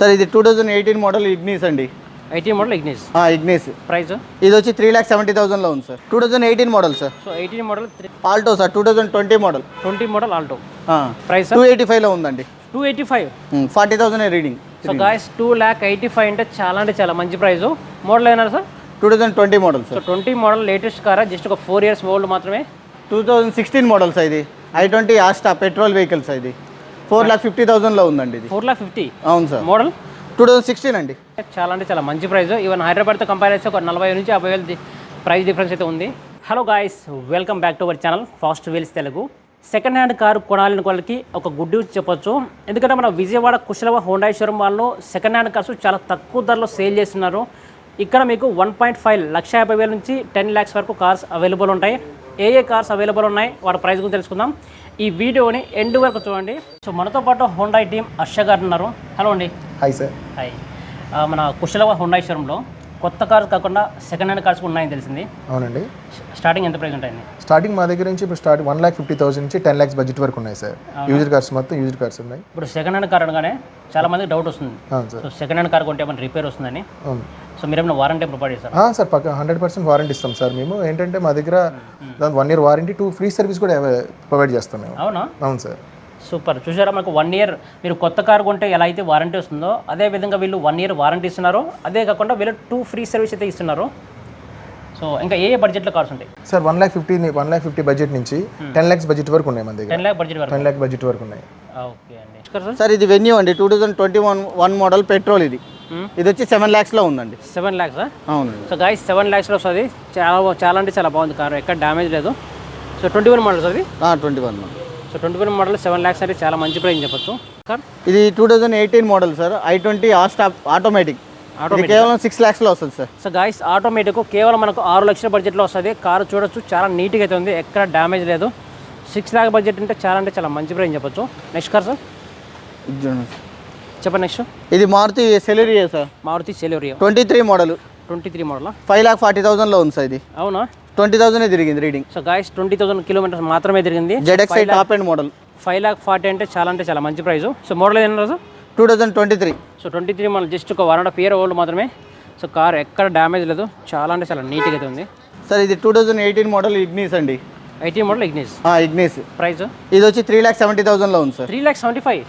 Sir ఇది two thousand eighteen model Ignis అండి. Eighteen model Ignis Ignis price ఇది వచ్చి త్రీ ల్యాక్ సెవెంటీ థౌసండ్లో ఉంది sir. Two thousand eighteen model sir. So eighteen model Alto sir two thousand twenty model twenty model Alto price two eighty ఫైవ్లో ఉందండి. Two eighty five forty thousand reading so guys two lakh eighty five అంటే చాలా అంటే చాలా మంచి price model అయినా sir? Two thousand twenty model sir. Twenty model latest కారా just ఒక ఫోర్ ఇయర్స్ ఓల్డ్ మాత్రమే. టూ థౌజండ్ సిక్స్టీన్ మోడల్స్ ఇది. I twenty Asta petrol vehicles ఇది. ఫోర్ ల్యాక్ ఫిఫ్టీ థౌసండ్లో ఉందండి ఇది. Four lakh fifty? అవును sir. Model? Two thousand sixteen అండి. చాలా అంటే చాలా మంచి ప్రైస్. ఈవెన్ హైదరాబాద్తో కంపేర్ చేస్తే ఒక నలభై నుంచి యాభై వేలు ప్రైస్ డిఫరెన్స్ అయితే ఉంది. Hello guys welcome back to our channel Fast Wheels Telugu second hand car కొనాలని వాళ్ళకి ఒక గుడ్ న్యూస్ చెప్పొచ్చు. ఎందుకంటే మన విజయవాడ కుశలవ హోండా షోరూమ్ వాళ్ళు సెకండ్ హ్యాండ్ కార్స్ చాలా తక్కువ ధరలో సేల్ చేస్తున్నారు. ఇక్కడ మీకు వన్ పాయింట్ ఫైవ్ లక్ష యాభై వేల నుంచి టెన్ ల్యాక్స్ వరకు కార్స్ అవైలబుల్ ఉంటాయి. ఏ ఏ కార్స్ అవైలబుల్ ఉన్నాయి వాటి ప్రైస్ గురించి తెలుసుకుందాం. ఈ వీడియోని ఎండ్ వరకు చూడండి. సో మనతో పాటు హోండా టీం హర్ష గారు ఉన్నారు. హలో అండి. హాయ్ సార్ హాయ్ మన కుశలవ హుండాయి షోరూంలో కొత్త కార్స్ కాకుండా సెకండ్ హ్యాండ్ కార్స్ కూడా ఉన్నాయని తెలిసింది. అవునండి. స్టార్టింగ్ ఎంత ప్రైస్ ఉంటాయండి? స్టార్టింగ్ మా దగ్గర నుంచి ఇప్పుడు start one lakh fifty thousand నుంచి టెన్ ల్యాక్స్ బడ్జెట్ వరకు ఉన్నాయి సార్ యూజర్ కార్స్ మొత్తం యూజర్ కార్స్ ఉన్నాయి. ఇప్పుడు సెకండ్ హ్యాండ్ కార్ అనగానే చాలా మందికి డౌట్ వస్తుంది. సో సెకండ్ హ్యాండ్ కార్ కొంటే ఏమైనా రిపేర్ వస్తుందని. సో మీరేమైనా వారంటీ ప్రొవైడ్ చేస్తారు ఆ, సార్ పక్క హండ్రెడ్ పర్సెంట్ వారంటీ ఇస్తాం సార్ మేము. ఏంటంటే మా దగ్గర దాని one year warranty two free service కూడా ప్రొవైడ్ చేస్తాం మేము. అవునా? అవును సార్. సూపర్. చూసారా మనకు వన్ ఇయర్ మీరు కొత్త కార్ కొంటే ఎలా అయితే వారంటీ వస్తుందో అదే విధంగా వీళ్ళు వన్ ఇయర్ వారంటీ ఇస్తున్నారు. అదే కాకుండా వీళ్ళు టూ ఫ్రీ సర్వీస్ అయితే ఇస్తున్నారు. సో ఇంకా ఏ ఏ బడ్జెట్లో కార్స్ ఉంటాయి? Sir one lakh fifty one lakh fifty budget నుంచి టెన్ ల్యాక్స్ బడ్జెట్ వరకు ఉన్నాయి మన దగ్గర. టెన్ ల్యాక్ బడ్జెట్ వరకు. టెన్ ల్యాక్ బడ్జెట్ వరకు ఉన్నాయి. ఓకే అండి. సార్ సార్ ఇది వెన్యూ అండి. Two thousand twenty one one model petrol ఇది. ఇది వచ్చి సెవెన్ ల్యాక్స్లో ఉందండి. సెవెన్ ల్యాక్సా అవునండి. సో గాయస్ సెవెన్ ల్యాక్స్లో వస్తుంది. చాలా చాలా అంటే చాలా బాగుంది కారు. ఎక్కడ డ్యామేజ్ లేదు. సో ట్వంటీ వన్ మోడల్ అది twenty one so twenty one model seven lakhs అంటే చాలా మంచి ప్రైస్ చెప్పొచ్చు. సార్ ఇది two thousand eighteen model sir I twenty Asta automatic కేవలం సిక్స్ ల్యాక్స్లో వస్తుంది సార్ సో గాయస్ ఆటోమేటిక్ కేవలం మనకు ఆరు లక్షల బడ్జెట్లో వస్తుంది. కారు చూడొచ్చు చాలా నీట్గా అయితే ఉంది. ఎక్కడ డ్యామేజ్ లేదు. సిక్స్ ల్యాక్ బడ్జెట్ అంటే చాలా అంటే చాలా మంచి ప్రైస్ చెప్పొచ్చు. Next car sir. చెప్పండి నెక్స్ట్. ఇది Maruti Celerio sir. Maruti Celerio. Twenty three model. Twenty three model? Five lakh forty థౌసండ్లో ఉంది సార్ ఇది. అవునా? ట్వంటీ థౌసండ్ తిరిగింది reading. So guys twenty thousand kilometres మాత్రమే తిరిగింది. ZXI top end model five lakh forty అంటే చాలా అంటే చాలా మంచి ప్రైస్ సో మోడల్ ఏంటంటే sir two thousand twenty three so twenty three మళ్ళీ జస్ట్ ఒక one and half year old మాత్రమే. సో కార్ ఎక్కడ డ్యామేజ్ లేదు. చాలా అంటే చాలా నీట్గా అయితే ఉంది. సార్ ఇది two thousand eighteen model Ignis అండి. Eighteen model Ignis. Ignis. Price? ఇది వచ్చి త్రీ ల్యాక్ సెవెంటీ థౌసండ్లో ఉంది sir three lakh seventy five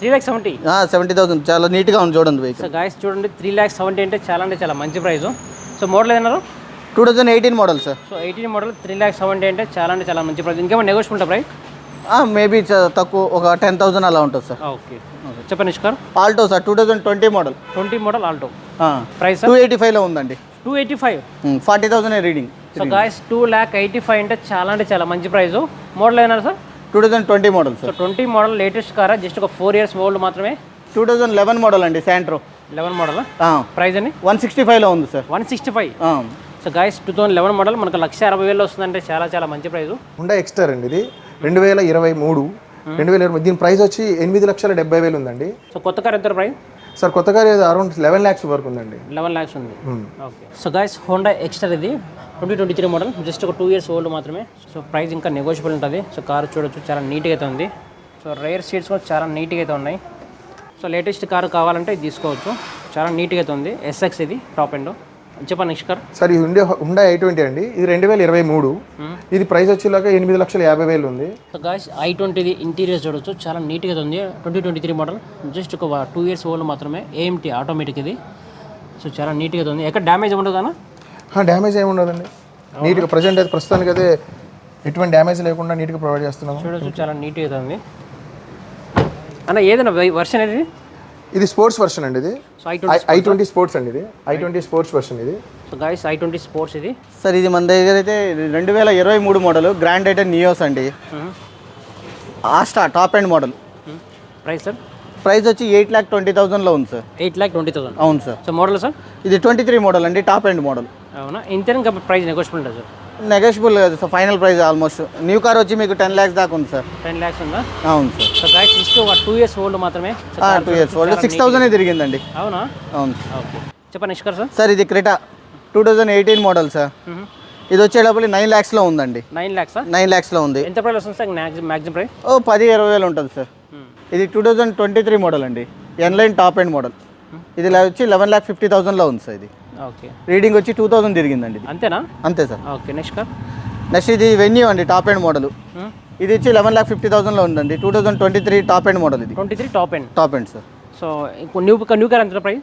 three lakh seventy seventy thousand చాలా నీట్గా ఉంది చూడండి వెహికల్ గాయస్ చూడండి త్రీ ల్యాక్ సెవెంటీ అంటే చాలా అంటే చాలా మంచి price. So model ఏదన్నారు two thousand eighteen model sir so eighteen model three lakh seventy అంటే చాలా అంటే చాలా మంచి ప్రైస్. ఇంకేమైనా నెగోషియబుల్ ప్రైస్ మేబీ తక్కువ ఒక టెన్ థౌసండ్ అలా ఉంటుంది సార్ ఓకే చెప్పండి Nishkar Alto sir two thousand twenty model twenty model Alto. Price two eighty ఫైవ్లో ఉందండి. Two eighty five forty thousand reading so guys two lakh eighty five అంటే చాలా అంటే చాలా మంచి price model ఏదన్నారు sir two thousand twenty model so sir twenty model latest car just ఒక four years old మాత్రమే. Two thousand eleven model అండి Santro eleven model price అని one sixty ఫైవ్లో ఉంది sir one sixty five so guys two thousand eleven model మనకు లక్ష అరవై వేలు వస్తుందంటే చాలా చాలా మంచి ప్రైస్ హుండా ఎక్స్టర్ అండి ఇది. రెండు వేల ఇరవై మూడు. రెండు వేల ఇరవై దీని ప్రైస్ వచ్చి ఎనిమిది లక్షల డెబ్బై వేలు ఉందండి. సో కొత్త కార్ ఎంత ప్రైస్? సార్ కొత్త కార్ అరౌండ్ లెవెన్ ల్యాక్స్ వరకు ఉందండి. లెవెన్ ల్యాక్స్ ఉంది. Okay so guys Honda Exter ఇది. Twenty twenty three model. Just ఒక టూ ఇయర్స్ ఓల్డ్ మాత్రమే. సో ప్రైస్ ఇంకా నెగోషియబుల్ ఉంటుంది. సో కారు చూడొచ్చు చాలా నీట్గా అయితే ఉంది. సో రేర్ సీట్స్ కూడా చాలా నీట్గా అయితే ఉన్నాయి. సో లేటెస్ట్ కారు కావాలంటే ఇది తీసుకోవచ్చు. చాలా నీట్గా అయితే ఉంది. ఎస్ఎక్స్ ఇది టాప్ ఎండ్ చెప్పండి నెక్స్ట్ కార్ సార్ ఈ హుండా హుండా ఐ ట్వంటీ అండి. ఇది రెండు వేల ఇరవై మూడు. ఇది ప్రైస్ వచ్చేలాగా ఎనిమిది లక్షల యాభై వేలు ఉంది. సో గాయస్ ఐ ట్వంటీది ఇంటీరియర్స్ చూడొచ్చు. చాలా నీట్గా ఉంది. Twenty twenty three model. Just ఒక టూ ఇయర్స్ ఓల్డ్ మాత్రమే. ఏఎంటీ ఆటోమేటిక్ ఇది. సో చాలా నీట్గా ఉంది. ఎక్కడ డ్యామేజ్ ఉండదు అన్న? డ్యామేజ్ ఏమి ఉండదండి. నీట్గా ప్రజెంట్ అయితే ప్రస్తుతానికి అయితే ఎటువంటి డ్యామేజ్ లేకుండా నీట్గా ప్రొవైడ్ చేస్తున్నాము. చూడొచ్చు చాలా నీట్గా ఉంది అన్న ఏదైనా వర్షన్ ఏది? ఇది స్పోర్ట్స్ వర్షన్ అండి ఇది. So i twenty i twenty sports అండి ఇది. ఐ ట్వంటీ స్పోర్ట్స్ వర్షన్ ఇది. So guys i twenty sports ఇది. సార్ ఇది మన దగ్గర అయితే రెండు వేల ఇరవై మూడు model Grand I ten Nios అండి. Asta top end model price sir price వచ్చి ఎయిట్ ల్యాక్ ట్వంటీ థౌసండ్లో ఉంది sir eight lakh twenty thousand. అవును సార్ సో మోడల్ సార్ ఇది ట్వంటీ త్రీ మోడల్ అండి టాప్ అండ్ మోడల్ అవునా? ఇంతే ఇంకా ప్రైస్ నెగోషియబుల్ ఉంటుంది సార్? నెగోషియబుల్ కాదు sir final price almost new car వచ్చి మీకు టెన్ ల్యాక్స్ దాకా ఉంది సార్. టెన్ ల్యాక్స్ ఉందా? అవును సార్. సో గాయస్ జస్ట్ ఒక టూ ఇయర్స్ ఓల్డ్ మాత్రమే. Two years old six. Thousand తిరిగిందండి. అవునా? అవును. ఓకే చెప్పండి నిష్కర్ సార్. సార్ ఇది Creta two thousand eighteen model sir. ఇది వచ్చేటప్పుడు నైన్ ల్యాక్స్లో ఉందండి. నైన్ ల్యాక్సా నైన్ ల్యాక్స్లో ఉంది. ఎంత ప్రైస్ వస్తుంది సార్? మ్యాక్సిమం ప్రైస్ ఓ పది ఇరవై వేలు ఉంటుంది సార్. ఇది two thousand twenty three model అండి N Line top end model ఇది వచ్చి లెవెన్ ల్యాక్ ఫిఫ్టీ థౌసండ్లో ఉంది సార్ ఇది. ఓకే. రీడింగ్ వచ్చి టూ థౌసండ్ తిరిగిందండి ఇది. అంతేనా? అంతే sir. Okay next car? Next ఇది వెన్యూ అండి టాప్ ఎండ్ మోడల్. ఇది వచ్చి లెవెన్ ల్యాక్ ఫిఫ్టీ థౌసండ్లో ఉందండి. Two thousand twenty three top end model ఇది. Twenty three top end. Top end sir. So new new car ఎంత ప్రైస్?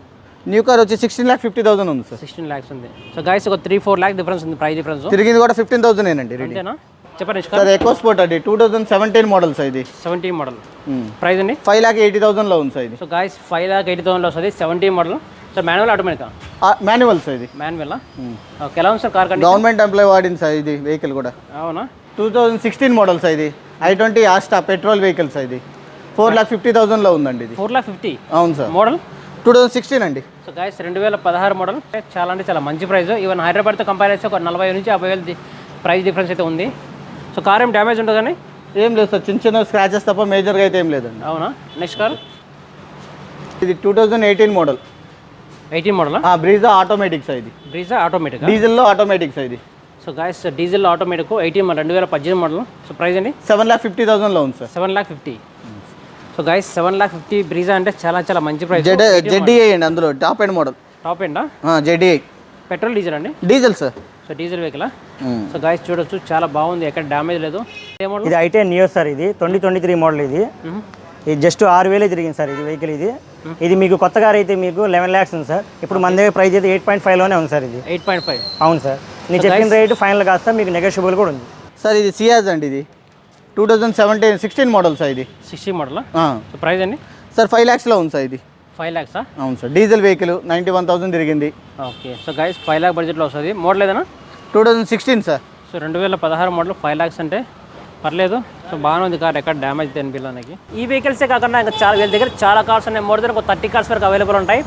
న్యూ కార్ వచ్చి sixteen lakh fifty thousand ఉంది సార్. సిక్స్టీన్ ల్యాక్స్ ఉంది. So guys ఒక త్రీ ఫోర్ ల్యాక్ డిఫరెన్స్ ఉంది price difference తిరిగింది కూడా fifteen thousand ఏనండి రీడింగ్. అంతేనా? చెప్పండి నెక్స్ట్ కార్. సార్ ఎక్కువ స్పోర్ట్ అండి two thousand seventeen model sir ఇది. సెవెంటీ మోడల్ ప్రైస్ అండి? ఫైవ్ ల్యాక్ ఎయిటీ థౌసండ్లో ఉంది సార్ ఇది. So guys five lakh eighty థౌసండ్లో వస్తుంది seventy model so manual automatic manual sir ఇది. మాన్యువల్ ఓకే ఎలా ఉంది సార్ కార్ గవర్నమెంట్ ఎంప్లాయ్ వాడింది సార్ ఇది వెహికల్ కూడా. అవునా? Two thousand sixteen model sir ఇది. I twenty Asta petrol vehicle sir ఇది. ఫోర్ ల్యాక్ ఫిఫ్టీ థౌసండ్లో ఉందండి ఇది. ఫోర్ ల్యాక్ ఫిఫ్టీ అవును sir. Model two thousand sixteen అండి. సో గాయస్ రెండు వేల పదహారు మోడల్ చాలా అంటే చాలా మంచి ప్రైస్ ఈవెన్ హైదరాబాద్తో కంపేర్ చేస్తే ఒక నలభై నుంచి యాభై వేలు ప్రైస్ డిఫరెన్స్ అయితే ఉంది. సో కార్ ఏం డ్యామేజ్ ఉంటుంది కానీ ఏం లేదు సార్ చిన్న చిన్న స్క్రాచెస్ తప్ప మేజర్గా అయితే ఏం లేదండి. అవునా? నెక్స్ట్ కార్ ఇది two thousand eighteen model eighteen model Brezza automatic sir ఇది. బ్రీజా ఆటోమేటిక్ డీజిల్లో ఆటోమేటిక్ సార్ ఇది. So guys diesel automatic eighteen model రెండు వేల పద్దెనిమిది మోడల్ సో ప్రైస్ అండి సెవెన్ ల్యాక్ ఫిఫ్టీ థౌసండ్లో ఉంది sir seven lakh fifty so guys seven lakh fifty Brezza అంటే చాలా చాలా మంచి ప్రైస్ జెడ్ జెడ్డీఐ అండి అందులో టాప్ ఎండ్ మోడల్ టాప్ ఎండా జెడ్డీఐ పెట్రోల్ డీజిల్ అండి? Diesel sir so diesel vehicle so guys చూడొచ్చు చాలా బాగుంది. ఎక్కడ డ్యామేజ్ లేదు. ఇది ఐటెన్ నియో సార్ ఇది. ట్వంటీ ట్వంటీ త్రీ మోడల్ ఇది ఇది జస్ట్ ఆరు వేలే తిరిగింది సార్ ఇది వెహికల్ ఇది. ఇది మీకు కొత్త కార్ అయితే మీకు లెవెన్ ల్యాక్స్ ఉంది సార్. ఇప్పుడు మన దగ్గర ప్రైస్ అయితే ఎయిట్ పాయింట్ ఫైవ్లోనే ఉంది సార్ ఇది. ఎయిట్ పాయింట్ ఫైవ్ అవును సార్. నేను చెప్పిన రేటు ఫైనల్ కాదు సార్ మీకు నెగోషియబుల్ కూడా ఉంది. సార్ ఇది సియాజ్ అండి ఇది. Two thousand seventeen sixteen model sir ఇది. సిక్స్టీ మోడల్ ప్రైస్ అండి? సార్ ఫైవ్ ల్యాక్స్లో ఉంది సార్ ఇది. ఫైవ్ ల్యాక్సా అవును sir. Diesel vehicle ninety one thousand తిరిగింది. Okay. So guys five lakh బడ్జెట్లో వస్తుంది. మోడల్ ఏదైనా? Two thousand sixteen sir. So రెండు వేల పదహారు మోడల్ ఫైవ్ ల్యాక్స్ అంటే పర్లేదు. సో బాగానే ఉంది కార్. ఎక్కడ డ్యామేజ్ అనిపించడానికి ఈ వెహికల్సే కాకుండా ఇంకా చాలా వీళ్ళ దగ్గర చాలా కార్స్ ఉన్నాయి. మోర్ దగ్గర ఒక థర్టీ కార్స్ వరకు అవైలబుల్ ఉంటాయి.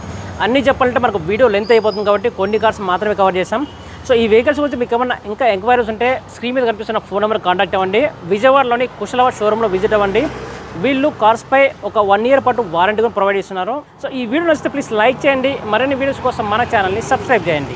అన్నీ చెప్పాలంటే మనకు వీడియో లెంత్ అయిపోతుంది కాబట్టి కొన్ని కార్స్ మాత్రమే కవర్ చేసాం సో ఈ వెహికల్స్ గురించి మీకు ఏమన్నా ఇంకా ఎంక్వైరీస్ ఉంటే స్క్రీన్ మీద కనిపిస్తున్న ఫోన్ నెంబర్ కాంటాక్ట్ అవ్వండి. విజయవాడలోని కుశలవ షోరూంలో విజిట్ అవ్వండి. వీళ్ళు కార్స్పై ఒక వన్ ఇయర్ పాటు వారంటీ కూడా ప్రొవైడ్ చేస్తున్నారు. సో ఈ వీడియో నచ్చితే ప్లీజ్ లైక్ చేయండి. మరిన్ని వీడియోస్ కోసం మన ఛానల్ని సబ్స్క్రైబ్ చేయండి.